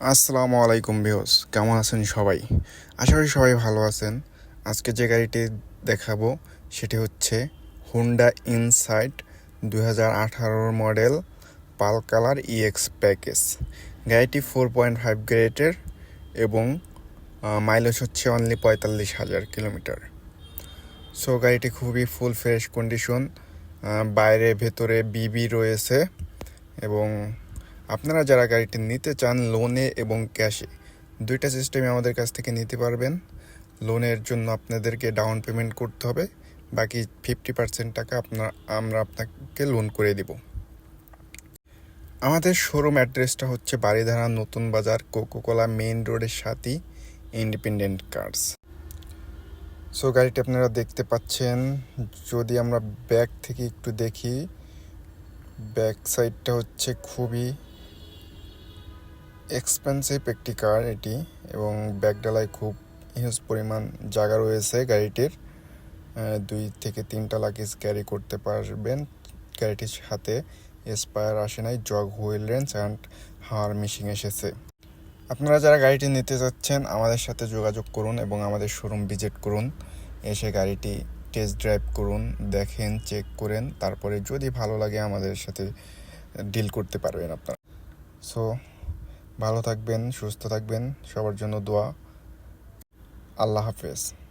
আসসালামু আলাইকুম ভিউস কেমন আছেন সবাই? আশা করি সবাই ভালো আছেন। আজকে যে গাড়িটি দেখাবো, সেটি হচ্ছে হুন্ডা ইনসাইট দু হাজার model pearl colour EX package গাড়িটি ফোর পয়েন্ট ফাইভ গ্রেডের এবং মাইলেজ হচ্ছে অনলি পঁয়তাল্লিশ হাজার কিলোমিটার। সো গাড়িটি খুবই ফুল ফ্রেশ কন্ডিশন বাইরে, ভেতরে বিবি রয়েছে এবং আপনারা যারা গাড়িটি নিতে চান লোনে এবং ক্যাশে দুইটা সিস্টেমে আমাদের কাছ থেকে নিতে পারবেন। লোনের জন্য আপনাদেরকে ডাউন পেমেন্ট করতে হবে। বাকি ফিফটি পার্সেন্ট টাকা আপনার, আমরা আপনাকে লোন করে দিব। আমাদের শোরুম অ্যাড্রেসটা হচ্ছে বাড়িধারা নতুন বাজার কোকোকোলা মেইন রোডের সাথেই ইন্ডিপেন্ডেন্ট কার্স সো গাড়িটি আপনারা দেখতে পাচ্ছেন। যদি আমরা ব্যাক থেকে একটু দেখি ব্যাক সাইডটা হচ্ছে খুবই এক্সপেন্সিভ একটি কার এটি এবং ব্যাকডালায় খুব হিউজ পরিমাণ জায়গা রয়েছে গাড়িটির। দুই থেকে তিনটা লাগেজ ক্যারি করতে পারবেন। গাড়িটির সাথে এসপায়ার আসে নাই জগ হুইল রেঞ্জ অ্যান্ড হাওয়ার মিশিং এসেছে। আপনারা যারা গাড়িটি নিতে চাচ্ছেন আমাদের সাথে যোগাযোগ করুন এবং আমাদের শোরুম ভিজিট করুন। এসে গাড়িটি টেস্ট ড্রাইভ করুন, দেখেন চেক করেন, তারপরে যদি ভালো লাগে আমাদের সাথে ডিল করতে পারবেন আপনারা। সো ভালো থাকবেন সুস্থ থাকবেন। সবার জন্য দোয়া। আল্লাহ হাফেজ।